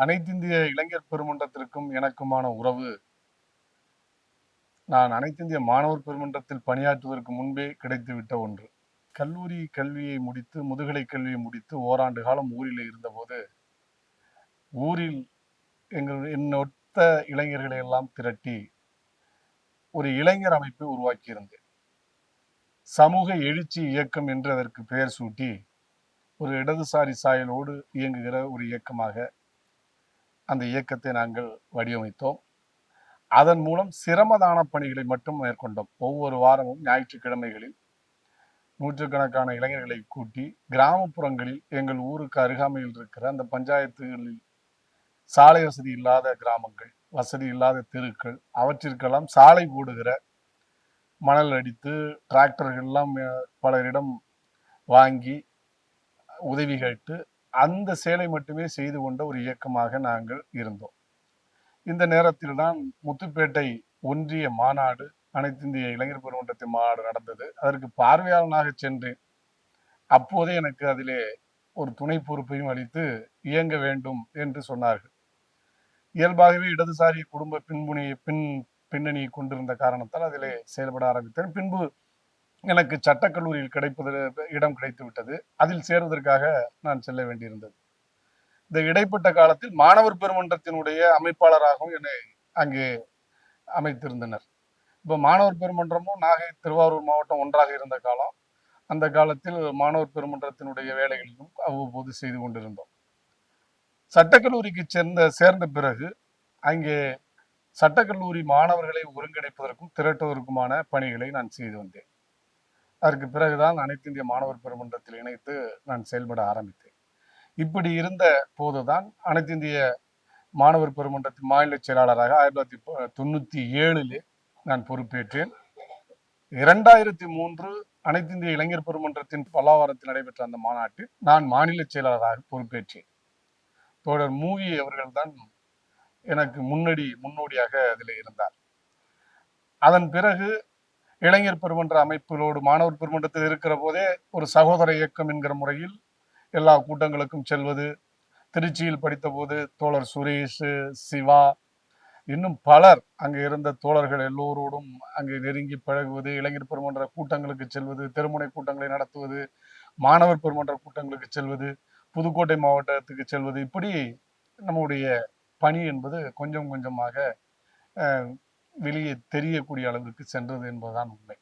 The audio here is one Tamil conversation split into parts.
அனைத்திந்திய இளைஞர் பெருமன்றத்திற்கும் எனக்குமான உறவு. நான் அனைத்திந்திய மாணவர் பெருமன்றத்தில் பணியாற்றுவதற்கு முன்பே கிடைத்துவிட்ட ஒன்று. கல்லூரி கல்வியை முடித்து முதுகலை கல்வியை முடித்து ஓராண்டு காலம் ஊரில் இருந்தபோது ஊரில் எங்கள் என்னொத்த இளைஞர்களை எல்லாம் திரட்டி ஒரு இளைஞர் அமைப்பை உருவாக்கியிருந்தேன். சமூக எழுச்சி இயக்கம் என்று அதற்கு பெயர் சூட்டி ஒரு இடதுசாரி சாயலோடு இயங்குகிற ஒரு இயக்கமாக அந்த இயக்கத்தை நாங்கள் வடிவமைத்தோம். அதன் மூலம் சிரமதான பணிகளை மட்டும் மேற்கொண்டோம். ஒவ்வொரு வாரமும் ஞாயிற்றுக்கிழமைகளில் நூற்றுக்கணக்கான இளைஞர்களை கூட்டி கிராமப்புறங்களில் எங்கள் ஊருக்கு அருகாமையில் இருக்கிற அந்த பஞ்சாயத்துகளில் சாலை வசதி இல்லாத கிராமங்கள் வசதி இல்லாத தெருக்கள் அவற்றிற்கெல்லாம் சாலை போடுகிற மணல் அடித்து டிராக்டர்கள்லாம் பலரிடம் வாங்கி உதவி கேட்டு அந்த சேலை மட்டுமே செய்து கொண்ட ஒரு இயக்கமாக நாங்கள் இருந்தோம். இந்த நேரத்தில் தான் முத்துப்பேட்டை ஒன்றிய மாநாடு அனைத்து இந்திய இளைஞர் பெருமன்றத்தின் மாநாடு நடந்தது. அதற்கு பார்வையாளனாக சென்றேன். அப்போதே எனக்கு அதிலே ஒரு துணை பொறுப்பையும் அளித்து இயங்க வேண்டும் என்று சொன்னார்கள். இயல்பாகவே இடதுசாரி குடும்ப பின்புணி பின் பின்னணியை கொண்டிருந்த காரணத்தால் அதிலே செயல்பட ஆரம்பித்தேன். பின்பு எனக்கு சட்டக்கல்லூரியில் கிடைப்பது இடம் கிடைத்து விட்டது அதில் சேருவதற்காக நான் செல்ல வேண்டியிருந்தது. இந்த இடைப்பட்ட காலத்தில் மாணவர் பெருமன்றத்தினுடைய அமைப்பாளராகவும் என்னை அங்கே அமைத்திருந்தனர். இப்போ மாணவர் பெருமன்றமும் நாகை திருவாரூர் மாவட்டம் ஒன்றாக இருந்த காலம் அந்த காலத்தில் மாணவர் பெருமன்றத்தினுடைய வேலைகளிலும் அவ்வப்போது செய்து கொண்டிருந்தோம். சட்டக்கல்லூரிக்கு சேர்ந்த சேர்ந்த பிறகு அங்கே சட்டக்கல்லூரி மாணவர்களை ஒருங்கிணைப்பதற்கும் திரட்டுவதற்குமான பணிகளை நான் செய்து வந்தேன். அதற்கு பிறகுதான் அனைத்து இந்திய மாணவர் பெருமன்றத்தில் இணைத்து நான் செயல்பட ஆரம்பித்தேன். இப்படி இருந்த போதுதான் அனைத்து இந்திய மாணவர் பெருமன்றத்தின் மாநில செயலாளராக ஆயிரத்தி தொள்ளாயிரத்தி தொண்ணூத்தி ஏழிலே நான் பொறுப்பேற்றேன். இரண்டாயிரத்தி மூன்று அனைத்து இந்திய இளைஞர் பெருமன்றத்தின் பல்லாவரத்தில் நடைபெற்ற அந்த மாநாட்டில் நான் மாநில செயலாளராக பொறுப்பேற்றேன். தோழர் மூவி அவர்கள்தான் எனக்கு முன்னடி முன்னோடியாக அதில் இருந்தார். அதன் பிறகு இளைஞர் பெருமன்ற அமைப்புகளோடு மாணவர் பெருமன்றத்தில் இருக்கிற போதே ஒரு சகோதர இயக்கம் என்கிற முறையில் எல்லா கூட்டங்களுக்கும் செல்வது. திருச்சியில் படித்தபோது தோழர் சுரேஷ் சிவா இன்னும் பலர் அங்கே இருந்த தோழர்கள் எல்லோரோடும் அங்கே நெருங்கி பழகுவது இளைஞர் பெருமன்ற கூட்டங்களுக்கு செல்வது தெருமுனை கூட்டங்களை நடத்துவது மாணவர் பெருமன்ற கூட்டங்களுக்கு செல்வது புதுக்கோட்டை மாவட்டத்துக்கு செல்வது. இப்படி நம்முடைய பணி என்பது கொஞ்சம் கொஞ்சமாக வெளியே தெரியக்கூடிய அளவிற்கு சென்றது என்பதுதான் உண்மை.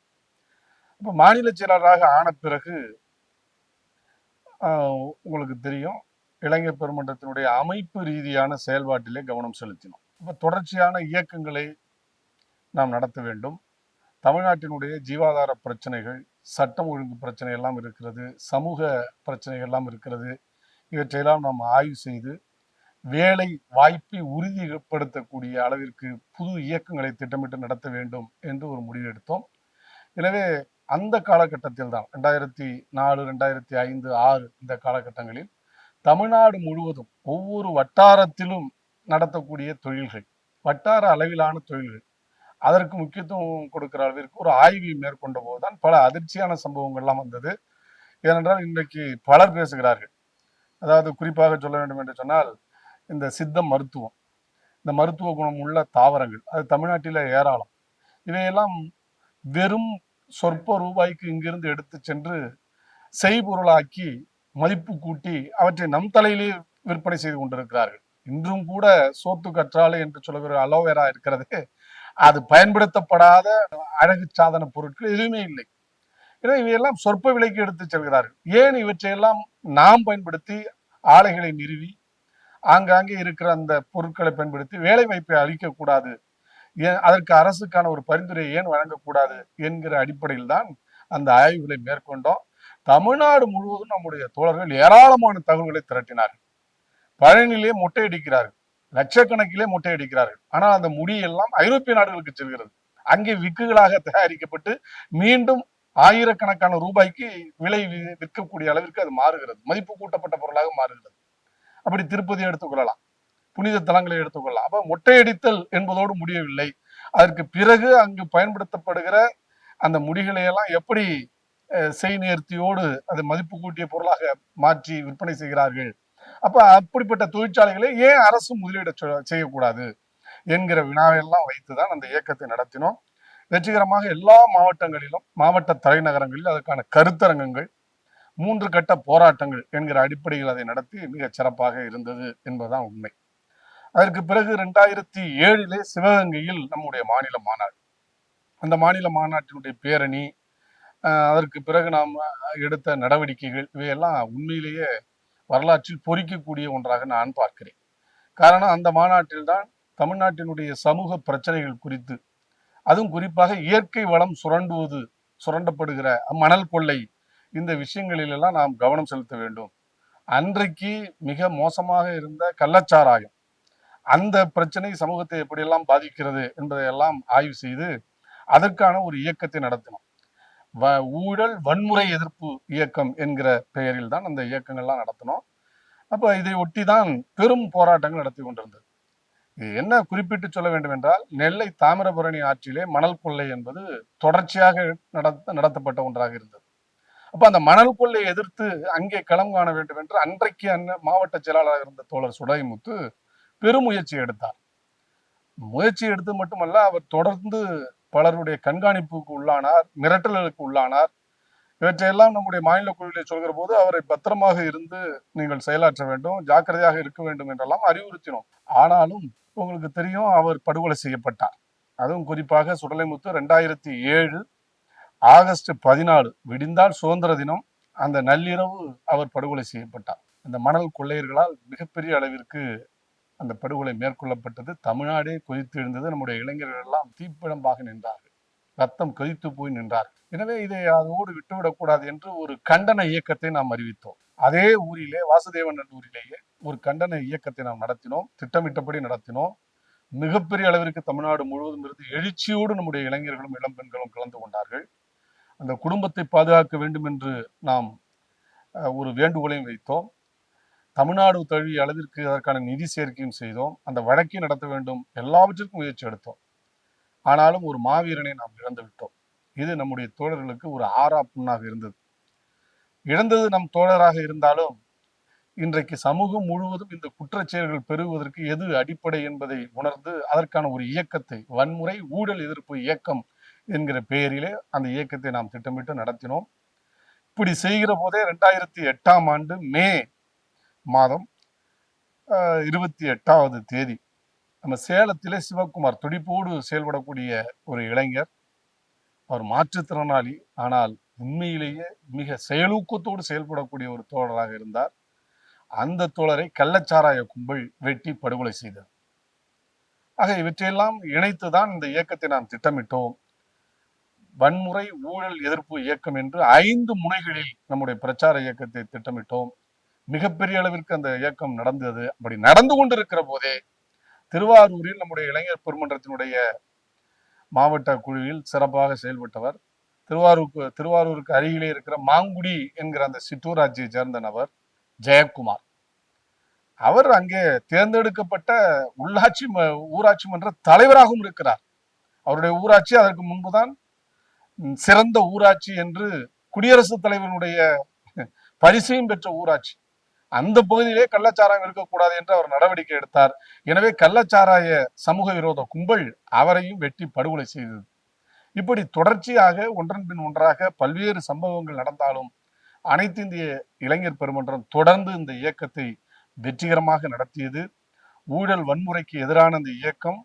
இப்போ மாநில செயலாளராக ஆன பிறகு உங்களுக்கு தெரியும் இளைஞர் பெருமன்றத்தினுடைய அமைப்பு ரீதியான செயல்பாட்டிலே கவனம் செலுத்தினோம். இப்போ தொடர்ச்சியான இயக்கங்களை நாம் நடத்த வேண்டும். தமிழ்நாட்டினுடைய ஜீவாதார பிரச்சனைகள் சட்டம் ஒழுங்கு பிரச்சனை எல்லாம் இருக்கிறது சமூக பிரச்சனைகள் எல்லாம் இருக்கிறது. இவற்றையெல்லாம் நாம் ஆய்வு செய்து வேலை வாய்ப்பை உறுதிப்படுத்தக்கூடிய அளவிற்கு புது இயக்கங்களை திட்டமிட்டு நடத்த வேண்டும் என்று ஒரு முடிவு எடுத்தோம். எனவே அந்த காலகட்டத்தில் தான் ரெண்டாயிரத்தி நாலு ரெண்டாயிரத்தி ஐந்து ஆறு இந்த காலகட்டங்களில் தமிழ்நாடு முழுவதும் ஒவ்வொரு வட்டாரத்திலும் நடத்தக்கூடிய தொழில்கள் வட்டார அளவிலான தொழில்கள் அதற்கு முக்கியத்துவம் கொடுக்கிற அளவிற்கு ஒரு ஆய்வை மேற்கொண்ட போதுதான் பல அதிர்ச்சியான சம்பவங்கள்லாம் வந்தது. ஏனென்றால் இன்றைக்கு பலர் பேசுகிறார்கள். அதாவது குறிப்பாக சொல்ல வேண்டும் என்று சொன்னால் இந்த சித்த மருத்துவம் இந்த மருத்துவ குணம் உள்ள தாவரங்கள் அது தமிழ்நாட்டில் ஏராளம். இவையெல்லாம் வெறும் சொற்ப ரூபாய்க்கு இங்கிருந்து எடுத்து சென்று செய்பொருளாக்கி மதிப்பு கூட்டி அவற்றை நம் தலையிலே விற்பனை செய்து கொண்டிருக்கிறார்கள். இன்றும் கூட சோத்து கற்றாழை என்று சொல்லுகிற அலோவேரா இருக்கிறது. அது பயன்படுத்தப்படாத அழகு சாதன பொருட்கள் எதுவுமே இல்லை. ஏன்னா இவையெல்லாம் சொற்ப விலைக்கு எடுத்து செல்கிறார்கள். ஏன் இவற்றையெல்லாம் நாம் பயன்படுத்தி ஆலைகளை நிறுவி ஆங்காங்கே இருக்கிற அந்த பொருட்களை பயன்படுத்தி வேலை வாய்ப்பை அளிக்கக்கூடாது. ஏன் அதற்கு அரசுக்கான ஒரு பரிந்துரை ஏன் வழங்கக்கூடாது என்கிற அடிப்படையில் தான் அந்த ஆய்வுகளை மேற்கொண்டோம். தமிழ்நாடு முழுவதும் நம்முடைய தோழர்கள் ஏராளமான தகவல்களை திரட்டினார்கள். பழனியிலே மொட்டையடிக்கிறார்கள் லட்சக்கணக்கிலே மொட்டையடிக்கிறார்கள் ஆனால் அந்த முடியெல்லாம் ஐரோப்பிய நாடுகளுக்கு செல்கிறது. அங்கே விக்குகளாக தயாரிக்கப்பட்டு மீண்டும் ஆயிரக்கணக்கான ரூபாய்க்கு விலை விற்கக்கூடிய அளவிற்கு அது மாறுகிறது. மதிப்பு கூட்டப்பட்ட பொருளாக மாறுகிறது. அப்படி திருப்பதி எடுத்துக்கொள்ளலாம் புனித தலங்களை எடுத்துக்கொள்ளலாம் அப்ப மொட்டையடித்தல் என்பதோடு முடியவில்லை. அதற்கு பிறகு அங்கு பயன்படுத்தப்படுகிற அந்த முடிகளை எல்லாம் எப்படி செய் நேர்த்தியோடு அதை மதிப்பு கூட்டிய பொருளாக மாற்றி விற்பனை செய்கிறார்கள். அப்ப அப்படிப்பட்ட தொழிற்சாலைகளை ஏன் அரசு முதலீடு செய்யக்கூடாது என்கிற வினாவெல்லாம் வைத்துதான் அந்த இயக்கத்தை நடத்தினோம். வெற்றிகரமாக எல்லா மாவட்டங்களிலும் மாவட்ட தலைநகரங்களில் அதற்கான கருத்தரங்கங்கள் மூன்று கட்ட போராட்டங்கள் என்கிற அடிப்படையில் அதை நடத்தி மிகச் சிறப்பாக இருந்தது என்பதுதான் உண்மை. அதற்கு பிறகு ரெண்டாயிரத்தி ஏழிலே சிவகங்கையில் நம்முடைய மாநில மாநாடு. அந்த மாநில மாநாட்டினுடைய பேரணி அதற்கு பிறகு நாம் எடுத்த நடவடிக்கைகள் இவையெல்லாம் உண்மையிலேயே வரலாற்றில் பொறிக்கக்கூடிய ஒன்றாக நான் பார்க்கிறேன். காரணம் அந்த மாநாட்டில்தான் தமிழ்நாட்டினுடைய சமூக பிரச்சனைகள் குறித்து அதுவும் குறிப்பாக இயற்கை வளம் சுரண்டுவது சுரண்டப்படுகிற மணல் கொள்ளை இந்த விஷயங்களிலெல்லாம் நாம் கவனம் செலுத்த வேண்டும். அன்றைக்கு மிக மோசமாக இருந்த கள்ளச்சாராயம் அந்த பிரச்சனை சமூகத்தை எப்படியெல்லாம் பாதிக்கிறது என்பதையெல்லாம் ஆய்வு செய்து அதற்கான ஒரு இயக்கத்தை நடத்தினோம். வ- ஊழல் வன்முறை எதிர்ப்பு இயக்கம் என்கிற பெயரில் தான் அந்த இயக்கங்கள்லாம் நடத்தினோம். அப்போ இதை ஒட்டி தான் பெரும் போராட்டங்கள் நடத்தி கொண்டிருந்தது. இது என்ன குறிப்பிட்டு சொல்ல வேண்டும் என்றால் நெல்லை தாமிரபரணி ஆற்றிலே மணல் கொள்ளை என்பது தொடர்ச்சியாக நடத்த நடத்தப்பட்ட ஒன்றாக இருந்தது. அப்ப அந்த மணல் கொள்ளை எதிர்த்து அங்கே களம் காண வேண்டும் என்று அன்றைக்கு அன்ன மாவட்ட செயலாளராக இருந்த தோழர் சுடைமுத்து பெருமுயற்சி எடுத்தார். முயற்சி எடுத்து மட்டுமல்ல அவர் தொடர்ந்து பலருடைய கண்காணிப்புக்கு உள்ளானார் மிரட்டல்களுக்கு உள்ளானார். இவற்றையெல்லாம் நம்முடைய மாநில குழுவிலே சொல்கிற போது அவரை பத்திரமாக இருந்து நீங்கள் செயலாற்ற வேண்டும் ஜாக்கிரதையாக இருக்க வேண்டும் என்றெல்லாம் அறிவுறுத்தினோம். ஆனாலும் உங்களுக்கு தெரியும் அவர் படுகொலை செய்யப்பட்டார். அதுவும் குறிப்பாக சுடலைமுத்து ரெண்டாயிரத்தி ஏழு ஆகஸ்ட் பதினாலு விடிந்தால் சுதந்திர தினம் அந்த நள்ளிரவு அவர் படுகொலை செய்யப்பட்டார். அந்த மணல் கொள்ளையர்களால் மிகப்பெரிய அளவிற்கு அந்த படுகொலை மேற்கொள்ளப்பட்டது. தமிழ்நாடே கொதித்து எழுந்தது. நம்முடைய இளைஞர்கள் எல்லாம் தீப்பிடம்பாக நின்றார்கள். ரத்தம் கொதித்து போய் நின்றார் எனவே இதை அதோடு விட்டுவிடக்கூடாது என்று ஒரு கண்டன இயக்கத்தை நாம் அறிவித்தோம். அதே ஊரிலே வாசுதேவன் ஊரிலேயே ஒரு கண்டன இயக்கத்தை நாம் நடத்தினோம். திட்டமிட்டபடி நடத்தினோம். மிகப்பெரிய அளவிற்கு தமிழ்நாடு முழுவதும் இருந்து எழுச்சியோடு நம்முடைய இளைஞர்களும் இளம் பெண்களும் கலந்து கொண்டார்கள். அந்த குடும்பத்தை பாதுகாக்க வேண்டும் என்று நாம் ஒரு வேண்டுகோளையும் வைத்தோம். தமிழ்நாடு தழுவிய அளவிற்கு அதற்கான நிதி சேர்க்கையும் செய்தோம். அந்த வழக்கை நடத்த வேண்டும். எல்லாவற்றிற்கும் முயற்சி எடுத்தோம். ஆனாலும் ஒரு மாவீரனை நாம் இழந்து விட்டோம். இது நம்முடைய தோழர்களுக்கு ஒரு ஆறா புண்ணாக இருந்தது. இழந்தது நம் தோழராக இருந்தாலும் இன்றைக்கு சமூகம் முழுவதும் இந்த குற்றச்செயல்கள் பெறுவதற்கு பெருகுவதற்கு எது அடிப்படை என்பதை உணர்ந்து அதற்கான ஒரு இயக்கத்தை வன்முறை ஊழல் எதிர்ப்பு இயக்கம் என்கிற பெயரிலே அந்த இயக்கத்தை நாம் திட்டமிட்டு நடத்தினோம். இப்படி செய்கிற போதே ரெண்டாயிரத்தி எட்டாம் ஆண்டு மே மாதம் இருபத்தி எட்டாவது தேதி நம்ம சேலத்திலே சிவகுமார் துடிப்போடு செயல்படக்கூடிய ஒரு இளைஞர். அவர் மாற்றுத்திறனாளி. ஆனால் உண்மையிலேயே மிக செயலூக்கத்தோடு செயல்படக்கூடிய ஒரு தோழராக இருந்தார். அந்த தோழரை கள்ளச்சாராய கும்பல் வெட்டி படுகொலை செய்தது. ஆக இவற்றையெல்லாம் இணைத்துதான் இந்த இயக்கத்தை நாம் திட்டமிட்டோம். வன்முறை ஊழல் எதிர்ப்பு இயக்கம் என்று ஐந்து முனைகளில் நம்முடைய பிரச்சார இயக்கத்தை திட்டமிட்டோம். மிகப்பெரிய அளவிற்கு அந்த இயக்கம் நடந்தது. அப்படி நடந்து கொண்டிருக்கிற போதே திருவாரூரில் நம்முடைய இளைஞர் பெருமன்றத்தினுடைய மாவட்ட குழுவில் சிறப்பாக செயல்பட்டவர் திருவாரூருக்கு திருவாரூருக்கு அருகிலே இருக்கிற மாங்குடி என்கிற அந்த சிற்றூராட்சியை சேர்ந்த நபர் ஜெயக்குமார். அவர் அங்கே தேர்ந்தெடுக்கப்பட்ட உள்ளாட்சி ஊராட்சி மன்ற தலைவராகவும் இருக்கிறார். அவருடைய ஊராட்சி அதற்கு முன்புதான் சிறந்த ஊராட்சி என்று குடியரசுத் தலைவனுடைய பரிசையும் பெற்ற ஊராட்சி. அந்த பகுதியிலே கள்ளச்சாராயம் இருக்கக்கூடாது என்று அவர் நடவடிக்கை எடுத்தார். எனவே கள்ளச்சாராய சமூக விரோத கும்பல் அவரையும் வெட்டி படுகொலை செய்தது. இப்படி தொடர்ச்சியாக ஒன்றன் பின் ஒன்றாக பல்வேறு சம்பவங்கள் நடந்தாலும் அனைத்து இந்திய இளைஞர் பெருமன்றம் தொடர்ந்து இந்த இயக்கத்தை வெற்றிகரமாக நடத்தியது. ஊழல் வன்முறைக்கு எதிரான இந்த இயக்கம்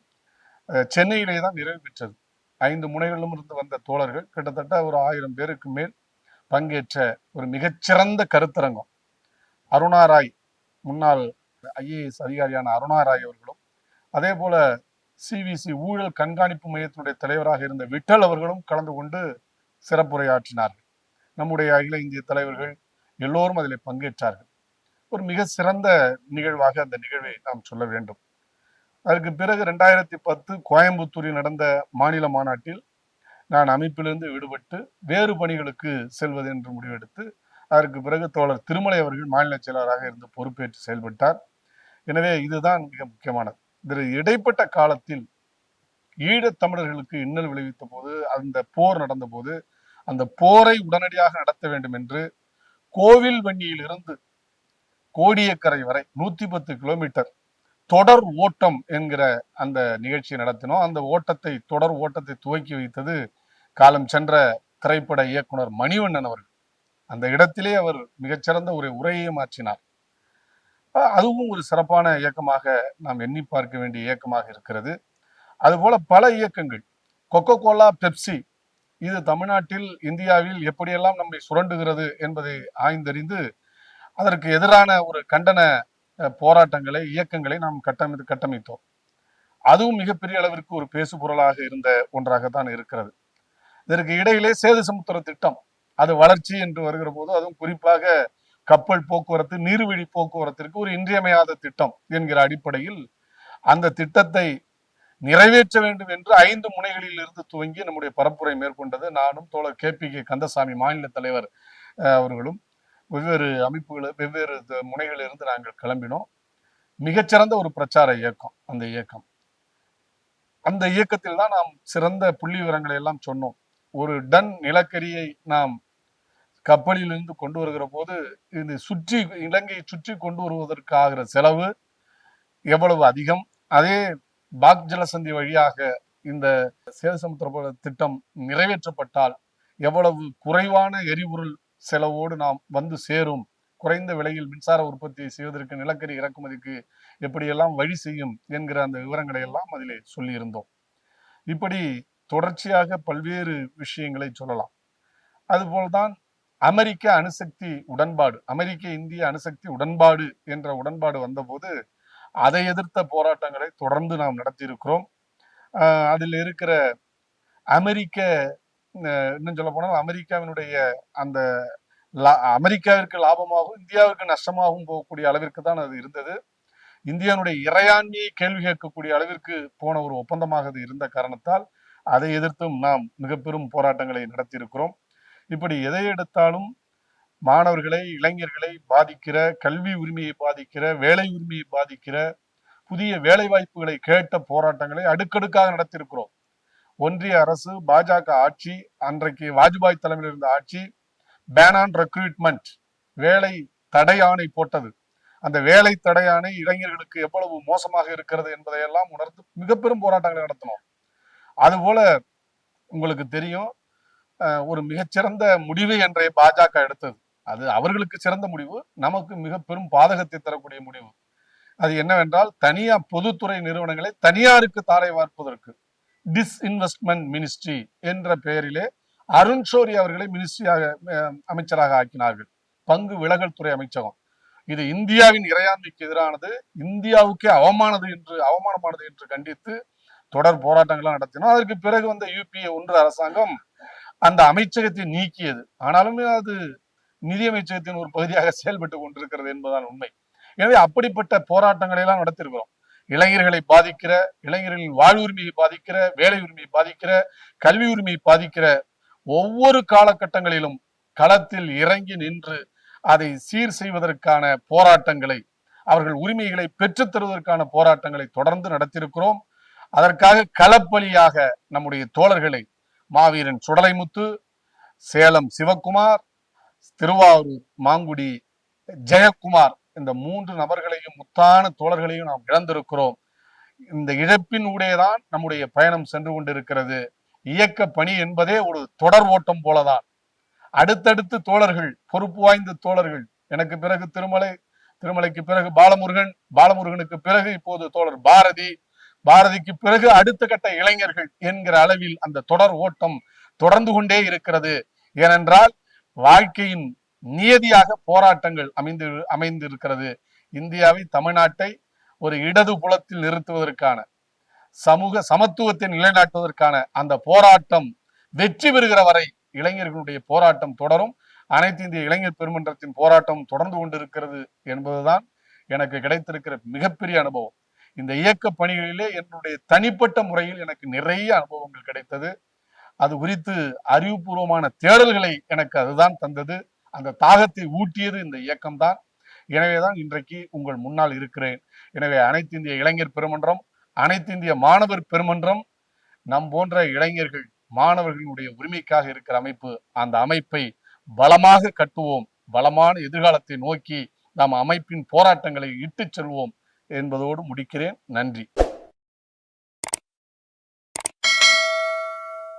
சென்னையிலே தான் நிறைவு பெற்றது. ஐந்து முனைகளிலும் இருந்து வந்த தோழர்கள் கிட்டத்தட்ட ஒரு ஆயிரம் பேருக்கு மேல் பங்கேற்ற ஒரு மிகச்சிறந்த கருத்தரங்கம். அருணா ராய் முன்னாள் ஐஏஎஸ் அதிகாரியான அருணா ராய் அவர்களும் அதே போல சிவிசி ஊழல் கண்காணிப்பு மையத்தினுடைய தலைவராக இருந்த விட்டல் அவர்களும் கலந்து கொண்டு சிறப்புரையாற்றினார்கள். நம்முடைய அகில இந்திய தலைவர்கள் எல்லோரும் அதில் பங்கேற்றார்கள். ஒரு மிக சிறந்த நிகழ்வாக அந்த நிகழ்வை நாம் சொல்ல வேண்டும். அதற்கு பிறகு ரெண்டாயிரத்தி பத்து கோயம்புத்தூரில் நடந்த மாநில மாநாட்டில் நான் அமைப்பிலிருந்து விடுபட்டு வேறு பணிகளுக்கு செல்வது என்று முடிவெடுத்து அதற்கு பிறகு தோழர் திருமலை அவர்கள் மாநில செயலராக இருந்து பொறுப்பேற்று செயல்பட்டார். எனவே இதுதான் மிக முக்கியமானது. இதில் இடைப்பட்ட காலத்தில் ஈழத் தமிழர்களுக்கு இன்னல் விளைவித்த போது அந்த போர் நடந்த போது அந்த போரை உடனடியாக நடத்த வேண்டும் என்று கோவில் வன்னியிலிருந்து கோடியக்கரை வரை நூத்தி பத்து கிலோமீட்டர் தொடர் ஓட்டம் என்கிற அந்த நிகழ்ச்சி நடத்தினோம். அந்த ஓட்டத்தை தொடர் ஓட்டத்தை துவக்கி வைத்தது காலம் சென்ற திரைப்பட இயக்குனர் மணிவண்ணன் அவர்கள். அந்த இடத்திலே அவர் மிகச்சிறந்த ஒரு உரையை மாற்றினார். அதுவும் ஒரு சிறப்பான இயக்கமாக நாம் எண்ணி பார்க்க வேண்டிய இயக்கமாக இருக்கிறது. அதுபோல பல இயக்கங்கள். கொக்கோ கோலா பெப்சி இது தமிழ்நாட்டில் இந்தியாவில் எப்படியெல்லாம் நம்மை சுரண்டுகிறது என்பதை ஆய்ந்தறிந்து அதற்கு எதிரான ஒரு கண்டன போராட்டங்களை இயக்கங்களை நாம் கட்டமைத்து கட்டமைத்தோம். அதுவும் மிகப்பெரிய அளவிற்கு ஒரு பேசு பொருளாக இருந்த ஒன்றாகத்தான் இருக்கிறது. இதற்கு இடையிலே சேது சமுத்திர திட்டம் அது வளர்ச்சி என்று வருகிற போது அதுவும் குறிப்பாக கப்பல் போக்குவரத்து நீர்வழி போக்குவரத்திற்கு ஒரு இன்றியமையாத திட்டம் என்கிற அடிப்படையில் அந்த திட்டத்தை நிறைவேற்ற வேண்டும் என்று ஐந்து முனைகளில் இருந்து துவங்கி நம்முடைய பரப்புரை மேற்கொண்டது நானும் தோழர் கே பி கே கந்தசாமி மாநில தலைவர் அவர்களும். வெவ்வேறு அமைப்புகள் வெவ்வேறு முனைகளிலிருந்து நாங்கள் கிளம்பினோம். மிகச்சிறந்த ஒரு பிரச்சார இயக்கம் அந்த இயக்கம். அந்த இயக்கத்தில் தான் நாம் சிறந்த புள்ளி விவரங்களை எல்லாம் சொன்னோம். ஒரு டன் நிலக்கரியை நாம் கப்பலிலிருந்து கொண்டு வருகிற போது இது சுற்றி இலங்கையை சுற்றி கொண்டு வருவதற்கு ஆகிற செலவு எவ்வளவு அதிகம்? அதே பாக் ஜலசந்தி வழியாக இந்த சேதசமுத்திர திட்டம் நிறைவேற்றப்பட்டால் எவ்வளவு குறைவான எரிபொருள் செலவோடு நாம் வந்து சேரும். குறைந்த விலையில் மின்சார உற்பத்தி செய்வதற்கு நிலக்கரி இறக்குமதிக்கு எப்படியெல்லாம் வழி செய்யும் என்கிற அந்த விவரங்களை எல்லாம் அதிலே சொல்லியிருந்தோம். இப்படி தொடர்ச்சியாக பல்வேறு விஷயங்களை சொல்லலாம். அதுபோல்தான் அமெரிக்க அணுசக்தி உடன்பாடு அமெரிக்க இந்திய அணுசக்தி உடன்பாடு என்ற உடன்பாடு வந்தபோது அதை எதிர்த்த போராட்டங்களை தொடர்ந்து நாம் நடத்தியிருக்கிறோம். அதில் இருக்கிற அமெரிக்க இன்னும் சொல்ல போனால் அமெரிக்காவினுடைய அந்த லா- அமெரிக்காவிற்கு லாபமாகவும் இந்தியாவிற்கு நஷ்டமாகவும் போகக்கூடிய அளவிற்கு தான் அது இருந்தது. இந்தியாவுடைய இறையாண்மையை கேள்வி கேட்கக்கூடிய அளவிற்கு போன ஒரு ஒப்பந்தமாக அது இருந்த காரணத்தால் அதை எதிர்த்தும் நாம் மிக பெரும் போராட்டங்களை நடத்தியிருக்கிறோம். இப்படி எதை எடுத்தாலும் மாணவர்களை இளைஞர்களை பாதிக்கிற கல்வி உரிமையை பாதிக்கிற வேலை உரிமையை பாதிக்கிற புதிய வேலை வாய்ப்புகளை கேட்ட போராட்டங்களை அடுக்கடுக்காக நடத்தியிருக்கிறோம். ஒன்றிய அரசு பாஜக ஆட்சி அன்றைக்கு வாஜ்பாய் தலைமையில் இருந்த ஆட்சி பேன் ஆன் ரெக்ரூட்மெண்ட் வேலை தடை போட்டது. அந்த வேலை தடையானை இளைஞர்களுக்கு எவ்வளவு மோசமாக இருக்கிறது என்பதையெல்லாம் உணர்ந்து மிக பெரும் போராட்டங்களை நடத்தினோம். அதுபோல உங்களுக்கு தெரியும் ஒரு மிகச்சிறந்த முடிவு என்றே பாஜக எடுத்தது. அது அவர்களுக்கு சிறந்த முடிவு நமக்கு மிக பெரும் பாதகத்தை தரக்கூடிய முடிவு. அது என்னவென்றால் தனியார் பொதுத்துறை நிறுவனங்களை தனியாருக்கு தாரை வார்ப்பதற்கு. டிஸ்இன்வெஸ்ட்மெண்ட் மினிஸ்ட்ரி என்ற பெயரிலே அருண் ஷோரி அவர்களை மினிஸ்ட்ரியாக அஹ், அமைச்சராக ஆக்கினார்கள். பங்கு விலகல் துறை அமைச்சகம். இது இந்தியாவின் இறையாண்மைக்கு எதிரானது. இந்தியாவுக்கே அவமானது என்று அவமானமானது என்று கண்டித்து தொடர் போராட்டங்கள்லாம் நடத்தினோம். அதற்கு பிறகு வந்த யூபிஏ ஒன்று அரசாங்கம் அந்த அமைச்சகத்தை நீக்கியது. ஆனாலும் அது நிதி அமைச்சகத்தின் ஒரு பகுதியாக செயல்பட்டு கொண்டிருக்கிறது என்பதுதான் உண்மை. எனவே அப்படிப்பட்ட போராட்டங்களை எல்லாம் நடத்திருக்கிறோம் இளைஞர்களை பாதிக்கிற இளைஞர்களின் வாழ்வுரிமையை பாதிக்கிற வேலை உரிமையை பாதிக்கிற கல்வி உரிமையை பாதிக்கிற ஒவ்வொரு காலகட்டங்களிலும் களத்தில் இறங்கி நின்று அதை சீர் செய்வதற்கான போராட்டங்களை அவர்கள் உரிமைகளை பெற்றுத் தருவதற்கான போராட்டங்களை தொடர்ந்து நடத்தியிருக்கிறோம். அதற்காக களப்பலியாக நம்முடைய தோழர்களை மாவீரன் சுடலைமுத்து சேலம் சிவக்குமார் திருவாரூர் மாங்குடி ஜெயக்குமார் இந்த மூன்று நபர்களையும் முத்தான தோழர்களையும் நாம் இழந்திருக்கிறோம். இந்த இழப்பின் ஊடேதான் நம்முடைய பயணம் சென்று கொண்டிருக்கிறது. இயக்க பணி என்பதே ஒரு தொடர் ஓட்டம் போலதான். அடுத்தடுத்து தோழர்கள் பொறுப்பு வாய்ந்த தோழர்கள் எனக்கு பிறகு திருமலை திருமலைக்கு பிறகு பாலமுருகன் பாலமுருகனுக்கு பிறகு இப்போது தோழர் பாரதி பாரதிக்கு பிறகு அடுத்த கட்ட இளைஞர்கள் என்கிற அளவில் அந்த தொடர் ஓட்டம் தொடர்ந்து கொண்டே இருக்கிறது. ஏனென்றால் வாழ்க்கையின் நியதியாக போராட்டங்கள் அமைந்து அமைந்திருக்கிறது. இந்தியாவை தமிழ்நாட்டை ஒரு இடது புலத்தில் நிறுத்துவதற்கான சமூக சமத்துவத்தை நிலைநாட்டுவதற்கான அந்த போராட்டம் வெற்றி பெறுகிற வரை இளைஞர்களுடைய போராட்டம் தொடரும். அனைத்து இந்திய இளைஞர் பெருமன்றத்தின் போராட்டம் தொடர்ந்து கொண்டிருக்கிறது என்பதுதான் எனக்கு கிடைத்திருக்கிற மிகப்பெரிய அனுபவம். இந்த இயக்க பணிகளிலே என்னுடைய தனிப்பட்ட முறையில் எனக்கு நிறைய அனுபவங்கள் கிடைத்தது. அது குறித்து அறிவுபூர்வமான தேடல்களை எனக்கு அதுதான் தந்தது. அந்த தாகத்தை ஊட்டியது இந்த இயக்கம்தான். எனவேதான் இன்றைக்கு உங்கள் முன்னால் இருக்கிறேன். எனவே அனைத்து இந்திய இளைஞர் பெருமன்றம் அனைத்து இந்திய மாணவர் பெருமன்றம் நம் போன்ற இளைஞர்கள் மாணவர்களுடைய உரிமைக்காக இருக்கிற அமைப்பு அந்த அமைப்பை பலமாக கட்டுவோம். பலமான எதிர்காலத்தை நோக்கி நாம் அமைப்பின் போராட்டங்களை இட்டுச் செல்வோம் என்பதோடு முடிக்கிறேன். நன்றி.